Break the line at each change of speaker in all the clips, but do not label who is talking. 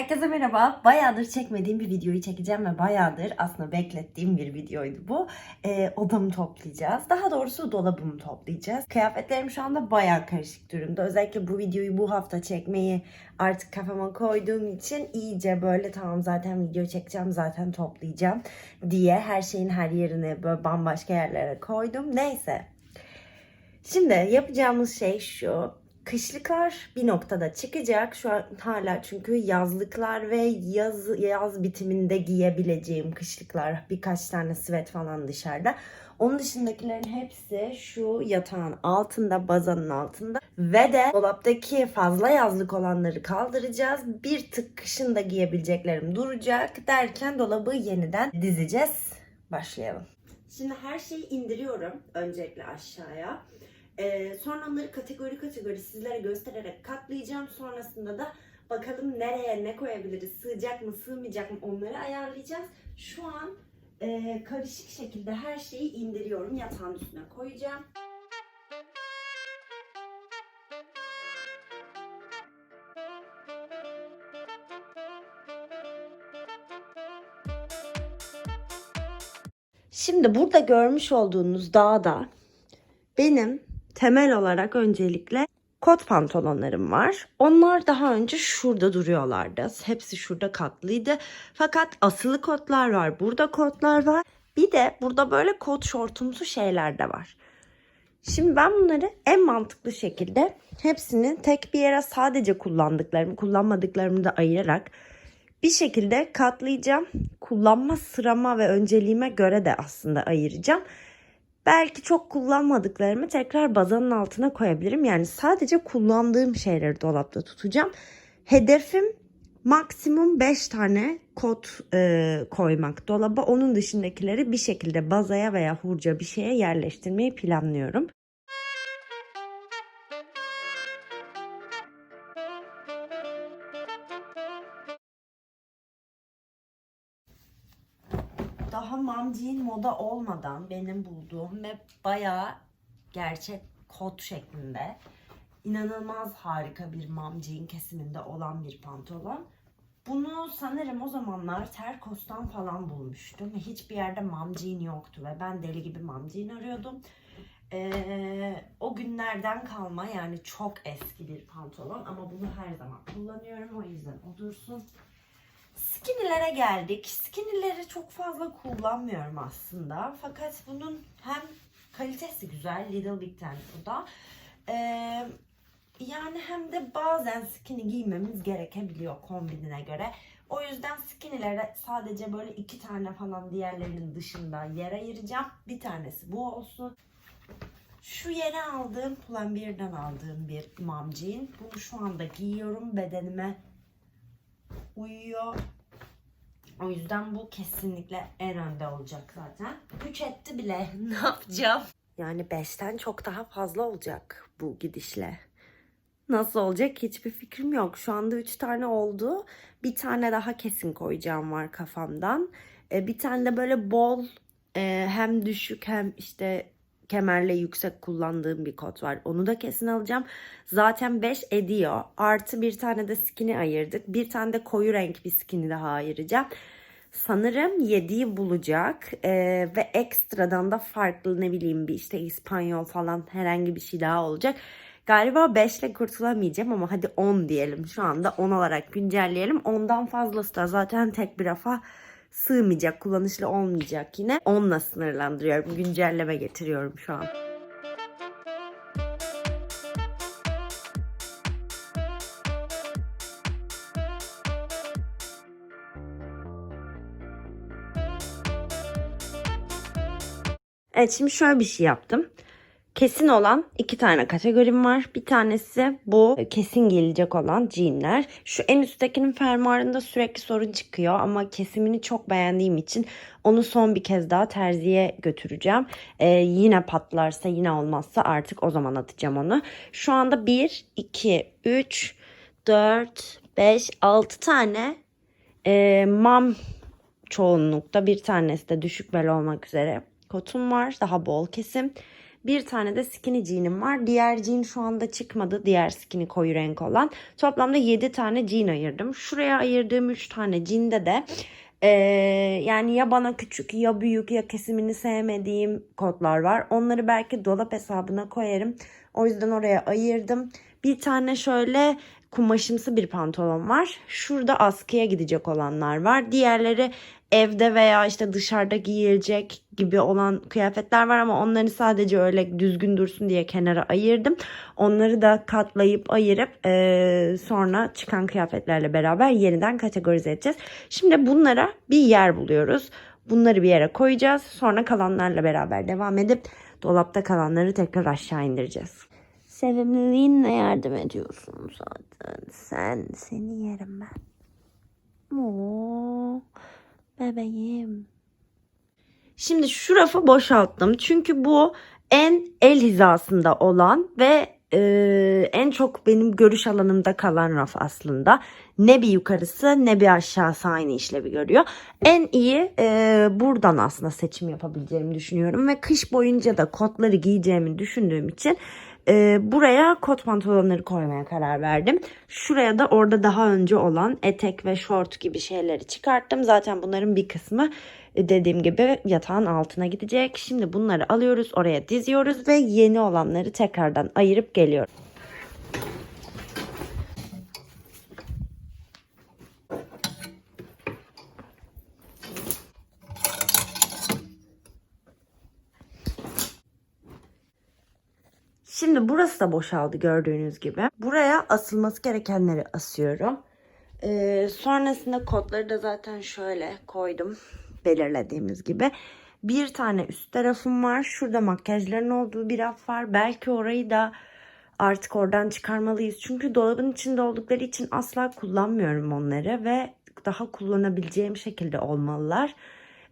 Herkese merhaba. Bayağıdır çekmediğim bir videoyu çekeceğim ve bayağıdır aslında beklettiğim bir videoydu bu. Ee, odamı toplayacağız. Daha doğrusu dolabımı toplayacağız. Kıyafetlerim şu anda bayağı karışık durumda. Özellikle bu videoyu bu hafta çekmeyi artık kafama koyduğum için iyice böyle tamam zaten video çekeceğim zaten toplayacağım diye her şeyin her yerine böyle bambaşka yerlere koydum. Neyse. Şimdi yapacağımız şey şu. Kışlıklar bir noktada çıkacak. Şu an hala çünkü yazlıklar ve yaz yaz bitiminde giyebileceğim kışlıklar. Birkaç tane sweat falan dışarıda. Onun dışındakilerin hepsi şu yatağın altında, bazanın altında. Ve de dolaptaki fazla yazlık olanları kaldıracağız. Bir tık kışın da giyebileceklerim duracak derken dolabı yeniden dizeceğiz. Başlayalım. Şimdi her şeyi indiriyorum öncelikle aşağıya. Ee, sonra onları kategori kategori sizlere göstererek katlayacağım. Sonrasında da bakalım nereye ne koyabiliriz, sığacak mı, sığmayacak mı onları ayarlayacağız. Şu an e, karışık şekilde her şeyi indiriyorum. Yatağın üstüne koyacağım. Şimdi burada görmüş olduğunuz dağda benim temel olarak öncelikle kot pantolonlarım var. Onlar daha önce şurada duruyorlardı. Hepsi şurada katlıydı. Fakat asılı kotlar var. Burada kotlar var. Bir de burada böyle kot şortumsu şeyler de var. Şimdi ben bunları en mantıklı şekilde hepsini tek bir yere sadece kullandıklarımı, kullanmadıklarımı da ayırarak bir şekilde katlayacağım. Kullanma sırama ve önceliğime göre de aslında ayıracağım. Belki çok kullanmadıklarımı tekrar bazanın altına koyabilirim. Yani sadece kullandığım şeyleri dolapta tutacağım. Hedefim maksimum 5 tane kot e, koymak dolaba. Onun dışındakileri bir şekilde bazaya veya hurca bir şeye yerleştirmeyi planlıyorum. Mamciğin moda olmadan benim bulduğum ve bayağı gerçek kot şeklinde inanılmaz harika bir mamciğin kesiminde olan bir pantolon. Bunu sanırım o zamanlar Terkos'tan falan bulmuştum. Hiçbir yerde mamciğin yoktu ve ben deli gibi mamciğin arıyordum. Ee, o günlerden kalma yani çok eski bir pantolon ama bunu her zaman kullanıyorum o yüzden o dursun. Skinny'lere geldik. Skinny'leri çok fazla kullanmıyorum aslında. Fakat bunun hem kalitesi güzel. Little Big Ten bu da. Ee, yani hem de bazen skinny giymemiz gerekebiliyor kombinine göre. O yüzden skinny'lere sadece böyle iki tane falan diğerlerinin dışında yer ayıracağım. Bir tanesi bu olsun. Şu yere aldığım Pull&Bear'dan aldığım bir mom jean. Bunu şu anda giyiyorum. Bedenime uyuyor. O yüzden bu kesinlikle en önde olacak zaten. 3 etti bile. ne yapacağım? Yani 5'ten çok daha fazla olacak bu gidişle. Nasıl olacak hiçbir fikrim yok. Şu anda 3 tane oldu. Bir tane daha kesin koyacağım var kafamdan. E, bir tane de böyle bol e, hem düşük hem işte kemerle yüksek kullandığım bir kot var. Onu da kesin alacağım. Zaten 5 ediyor. Artı bir tane de skinny ayırdık. Bir tane de koyu renk bir skinny daha ayıracağım. Sanırım 7'yi bulacak ee, ve ekstradan da farklı ne bileyim bir işte İspanyol falan herhangi bir şey daha olacak. Galiba 5 ile kurtulamayacağım ama hadi 10 diyelim. Şu anda 10 olarak güncelleyelim. 10'dan fazlası da zaten tek bir rafa sığmayacak, kullanışlı olmayacak yine. 10'la sınırlandırıyorum. Güncelleme getiriyorum şu an. Evet şimdi şöyle bir şey yaptım. Kesin olan iki tane kategorim var. Bir tanesi bu kesin gelecek olan jeanler. Şu en üsttekinin fermuarında sürekli sorun çıkıyor ama kesimini çok beğendiğim için onu son bir kez daha terziye götüreceğim. Ee, yine patlarsa yine olmazsa artık o zaman atacağım onu. Şu anda 1, 2, 3, 4, 5, 6 tane e, mam çoğunlukta bir tanesi de düşük bel olmak üzere kotum var. Daha bol kesim. Bir tane de skinny jean'im var. Diğer jean şu anda çıkmadı. Diğer skinny koyu renk olan. Toplamda 7 tane jean ayırdım. Şuraya ayırdığım 3 tane jean'de de ee, yani ya bana küçük ya büyük ya kesimini sevmediğim kodlar var. Onları belki dolap hesabına koyarım. O yüzden oraya ayırdım. Bir tane şöyle kumaşımsı bir pantolon var. Şurada askıya gidecek olanlar var. Diğerleri evde veya işte dışarıda giyilecek gibi olan kıyafetler var ama onları sadece öyle düzgün dursun diye kenara ayırdım. Onları da katlayıp ayırıp eee, sonra çıkan kıyafetlerle beraber yeniden kategorize edeceğiz. Şimdi bunlara bir yer buluyoruz. Bunları bir yere koyacağız. Sonra kalanlarla beraber devam edip dolapta kalanları tekrar aşağı indireceğiz. Sevimliliğinle yardım ediyorsun zaten. Sen, seni yerim ben. Oo, bebeğim. Şimdi şu rafı boşalttım. Çünkü bu en el hizasında olan ve e, en çok benim görüş alanımda kalan raf aslında. Ne bir yukarısı ne bir aşağısı aynı işlevi görüyor. En iyi e, buradan aslında seçim yapabileceğimi düşünüyorum. Ve kış boyunca da kotları giyeceğimi düşündüğüm için e, buraya kot pantolonları koymaya karar verdim. Şuraya da orada daha önce olan etek ve şort gibi şeyleri çıkarttım. Zaten bunların bir kısmı e, dediğim gibi yatağın altına gidecek. Şimdi bunları alıyoruz oraya diziyoruz ve yeni olanları tekrardan ayırıp geliyoruz. Şimdi burası da boşaldı gördüğünüz gibi. Buraya asılması gerekenleri asıyorum. Ee, sonrasında kodları da zaten şöyle koydum belirlediğimiz gibi. Bir tane üst tarafım var. Şurada makyajların olduğu bir raf var. Belki orayı da artık oradan çıkarmalıyız. Çünkü dolabın içinde oldukları için asla kullanmıyorum onları ve daha kullanabileceğim şekilde olmalılar.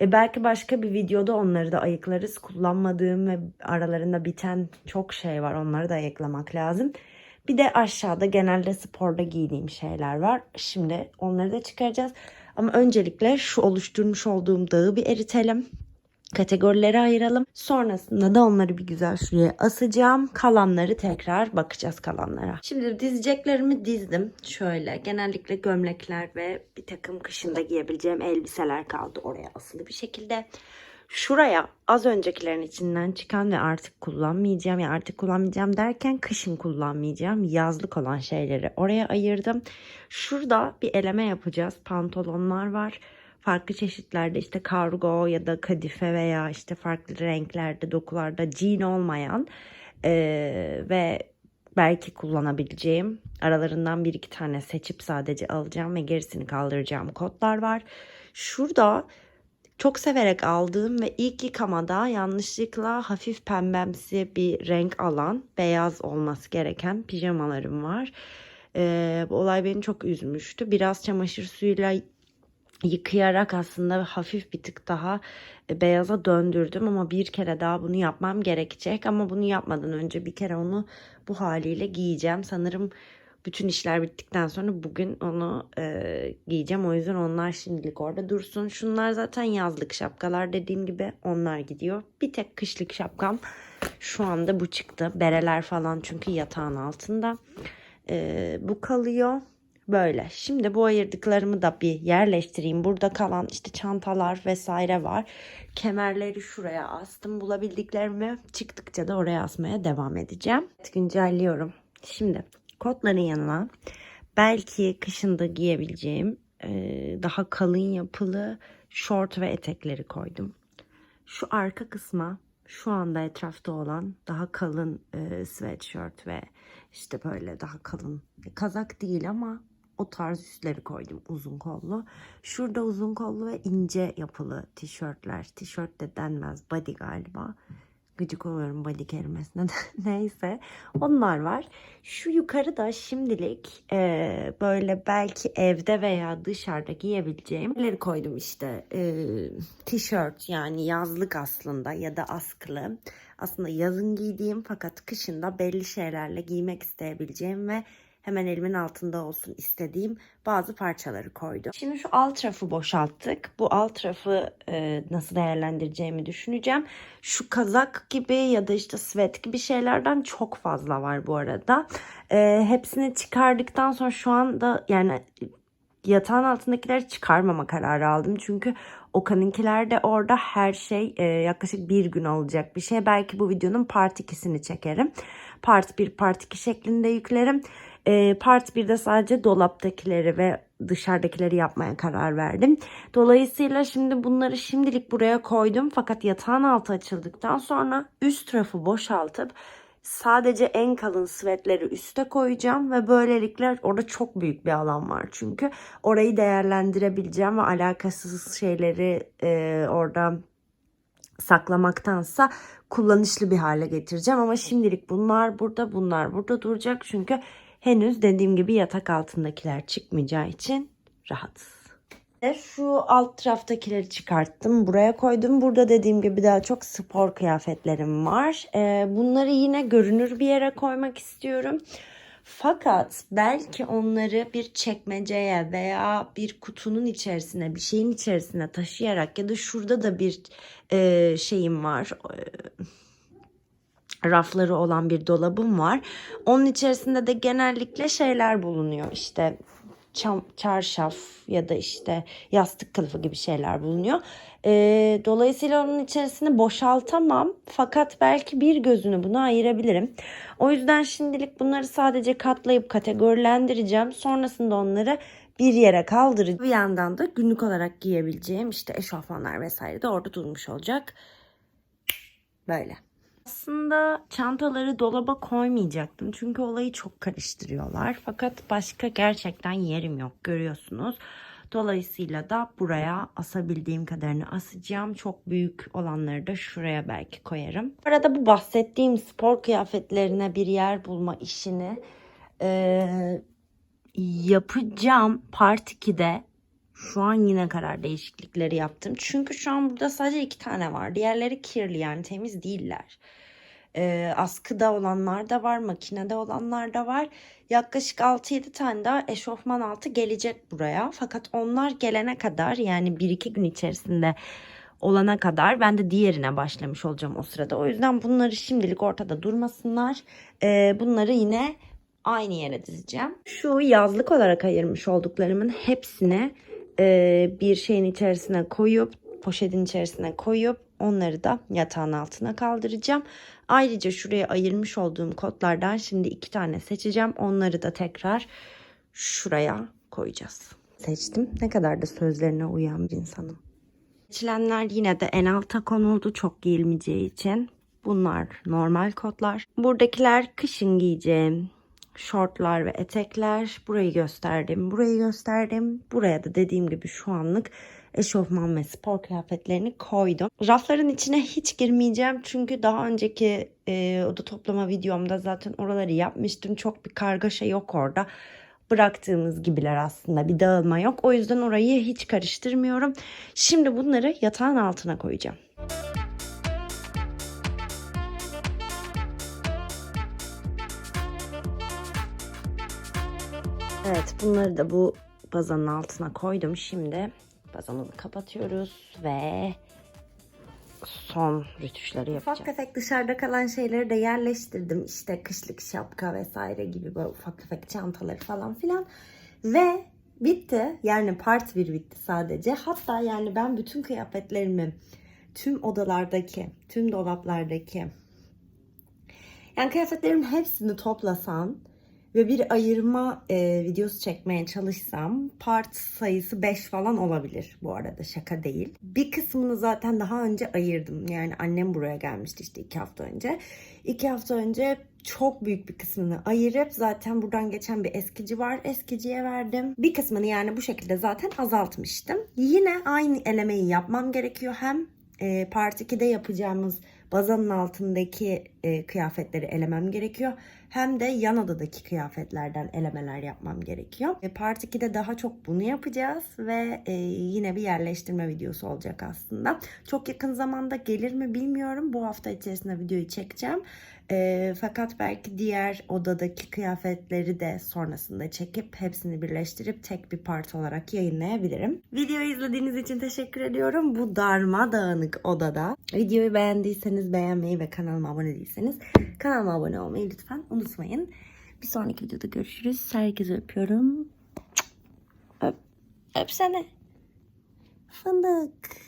E belki başka bir videoda onları da ayıklarız. Kullanmadığım ve aralarında biten çok şey var. Onları da ayıklamak lazım. Bir de aşağıda genelde sporda giydiğim şeyler var. Şimdi onları da çıkaracağız. Ama öncelikle şu oluşturmuş olduğum dağı bir eritelim. Kategorilere ayıralım. Sonrasında da onları bir güzel şuraya asacağım. Kalanları tekrar bakacağız kalanlara. Şimdi dizeceklerimi dizdim. Şöyle genellikle gömlekler ve bir takım kışında giyebileceğim elbiseler kaldı oraya asılı bir şekilde. Şuraya az öncekilerin içinden çıkan ve artık kullanmayacağım ya artık kullanmayacağım derken kışın kullanmayacağım yazlık olan şeyleri oraya ayırdım. Şurada bir eleme yapacağız. Pantolonlar var farklı çeşitlerde işte kargo ya da kadife veya işte farklı renklerde dokularda jean olmayan eee, ve belki kullanabileceğim aralarından bir iki tane seçip sadece alacağım ve gerisini kaldıracağım kodlar var. Şurada çok severek aldığım ve ilk yıkamada yanlışlıkla hafif pembemsi bir renk alan beyaz olması gereken pijamalarım var. Ee, bu olay beni çok üzmüştü. Biraz çamaşır suyuyla yıkayarak aslında hafif bir tık daha e, beyaza döndürdüm ama bir kere daha bunu yapmam gerekecek. Ama bunu yapmadan önce bir kere onu bu haliyle giyeceğim. Sanırım bütün işler bittikten sonra bugün onu e, giyeceğim. O yüzden onlar şimdilik orada dursun. Şunlar zaten yazlık şapkalar dediğim gibi. Onlar gidiyor. Bir tek kışlık şapkam şu anda bu çıktı. Bereler falan çünkü yatağın altında. E, bu kalıyor Böyle. Şimdi bu ayırdıklarımı da bir yerleştireyim. Burada kalan işte çantalar vesaire var. Kemerleri şuraya astım. Bulabildiklerimi çıktıkça da oraya asmaya devam edeceğim. Güncelliyorum. Şimdi kotların yanına belki kışında giyebileceğim e, daha kalın yapılı şort ve etekleri koydum. Şu arka kısma şu anda etrafta olan daha kalın e, sweatshirt ve işte böyle daha kalın kazak değil ama o tarz üstleri koydum uzun kollu. Şurada uzun kollu ve ince yapılı tişörtler. Tişört de denmez body galiba. Gıcık oluyorum body kelimesine de. Neyse onlar var. Şu yukarı da şimdilik e, böyle belki evde veya dışarıda giyebileceğim şeyleri koydum işte. E, tişört yani yazlık aslında ya da askılı. Aslında yazın giydiğim fakat kışında belli şeylerle giymek isteyebileceğim ve hemen elimin altında olsun istediğim bazı parçaları koydum. Şimdi şu alt rafı boşalttık. Bu alt rafı e, nasıl değerlendireceğimi düşüneceğim. Şu kazak gibi ya da işte sweat gibi şeylerden çok fazla var bu arada. E, hepsini çıkardıktan sonra şu anda yani yatağın altındakileri çıkarmama kararı aldım. Çünkü Okan'ınkiler de orada her şey e, yaklaşık bir gün olacak bir şey. Belki bu videonun part 2'sini çekerim. Part 1, part 2 şeklinde yüklerim. E, part 1'de sadece dolaptakileri ve dışarıdakileri yapmaya karar verdim. Dolayısıyla şimdi bunları şimdilik buraya koydum. Fakat yatağın altı açıldıktan sonra üst tarafı boşaltıp sadece en kalın svetleri üste koyacağım ve böylelikle orada çok büyük bir alan var çünkü orayı değerlendirebileceğim ve alakasız şeyleri e, orada saklamaktansa kullanışlı bir hale getireceğim ama şimdilik bunlar burada bunlar burada duracak çünkü henüz dediğim gibi yatak altındakiler çıkmayacağı için rahatız. Ve Şu alt taraftakileri çıkarttım. Buraya koydum. Burada dediğim gibi daha çok spor kıyafetlerim var. Ee, bunları yine görünür bir yere koymak istiyorum. Fakat belki onları bir çekmeceye veya bir kutunun içerisine, bir şeyin içerisine taşıyarak ya da şurada da bir e, şeyim var. E, rafları olan bir dolabım var. Onun içerisinde de genellikle şeyler bulunuyor. İşte çam, çarşaf ya da işte yastık kılıfı gibi şeyler bulunuyor. Ee, dolayısıyla onun içerisini boşaltamam. Fakat belki bir gözünü buna ayırabilirim. O yüzden şimdilik bunları sadece katlayıp kategorilendireceğim. Sonrasında onları bir yere kaldıracağım. Bir yandan da günlük olarak giyebileceğim işte eşofmanlar vesaire de orada durmuş olacak. Böyle. Aslında çantaları dolaba koymayacaktım. Çünkü olayı çok karıştırıyorlar. Fakat başka gerçekten yerim yok görüyorsunuz. Dolayısıyla da buraya asabildiğim kadarını asacağım. Çok büyük olanları da şuraya belki koyarım. Bu arada bu bahsettiğim spor kıyafetlerine bir yer bulma işini eee, yapacağım. Part 2'de şu an yine karar değişiklikleri yaptım. Çünkü şu an burada sadece iki tane var. Diğerleri kirli yani temiz değiller. Ee, askıda olanlar da var, makinede olanlar da var. Yaklaşık 6-7 tane daha eşofman altı gelecek buraya. Fakat onlar gelene kadar yani 1-2 gün içerisinde olana kadar ben de diğerine başlamış olacağım o sırada. O yüzden bunları şimdilik ortada durmasınlar. Ee, bunları yine aynı yere dizeceğim. Şu yazlık olarak ayırmış olduklarımın hepsini e, bir şeyin içerisine koyup poşetin içerisine koyup onları da yatağın altına kaldıracağım. Ayrıca şuraya ayırmış olduğum kotlardan şimdi iki tane seçeceğim. Onları da tekrar şuraya koyacağız. Seçtim. Ne kadar da sözlerine uyan bir insanım. Seçilenler yine de en alta konuldu çok giyilmeyeceği için. Bunlar normal kotlar. Buradakiler kışın giyeceğim şortlar ve etekler. Burayı gösterdim, burayı gösterdim. Buraya da dediğim gibi şu anlık eşofman ve spor kıyafetlerini koydum. Rafların içine hiç girmeyeceğim çünkü daha önceki e, oda toplama videomda zaten oraları yapmıştım. Çok bir kargaşa yok orada. Bıraktığımız gibiler aslında bir dağılma yok. O yüzden orayı hiç karıştırmıyorum. Şimdi bunları yatağın altına koyacağım. Evet bunları da bu bazanın altına koydum. Şimdi bazanını kapatıyoruz ve son rütuşları yapacağız. Ufak tefek dışarıda kalan şeyleri de yerleştirdim. İşte kışlık şapka vesaire gibi böyle ufak tefek çantaları falan filan. Ve bitti. Yani part 1 bitti sadece. Hatta yani ben bütün kıyafetlerimi tüm odalardaki, tüm dolaplardaki yani kıyafetlerimin hepsini toplasan ve bir ayırma e, videosu çekmeye çalışsam part sayısı 5 falan olabilir bu arada şaka değil. Bir kısmını zaten daha önce ayırdım. Yani annem buraya gelmişti işte 2 hafta önce. 2 hafta önce çok büyük bir kısmını ayırıp zaten buradan geçen bir eskici var. Eskiciye verdim. Bir kısmını yani bu şekilde zaten azaltmıştım. Yine aynı elemeyi yapmam gerekiyor. Hem e, part 2'de yapacağımız bazanın altındaki e, kıyafetleri elemem gerekiyor. Hem de yan odadaki kıyafetlerden elemeler yapmam gerekiyor. E, Part 2'de daha çok bunu yapacağız ve e, yine bir yerleştirme videosu olacak aslında. Çok yakın zamanda gelir mi bilmiyorum. Bu hafta içerisinde videoyu çekeceğim. E, fakat belki diğer odadaki kıyafetleri de sonrasında çekip hepsini birleştirip tek bir part olarak yayınlayabilirim. Videoyu izlediğiniz için teşekkür ediyorum. Bu darma dağınık odada. Videoyu beğendiyseniz beğenmeyi ve kanalıma abone değilseniz kanalıma abone olmayı lütfen unutmayın. Bir sonraki videoda görüşürüz. Herkese öpüyorum. Öp. Öpsene. Fındık.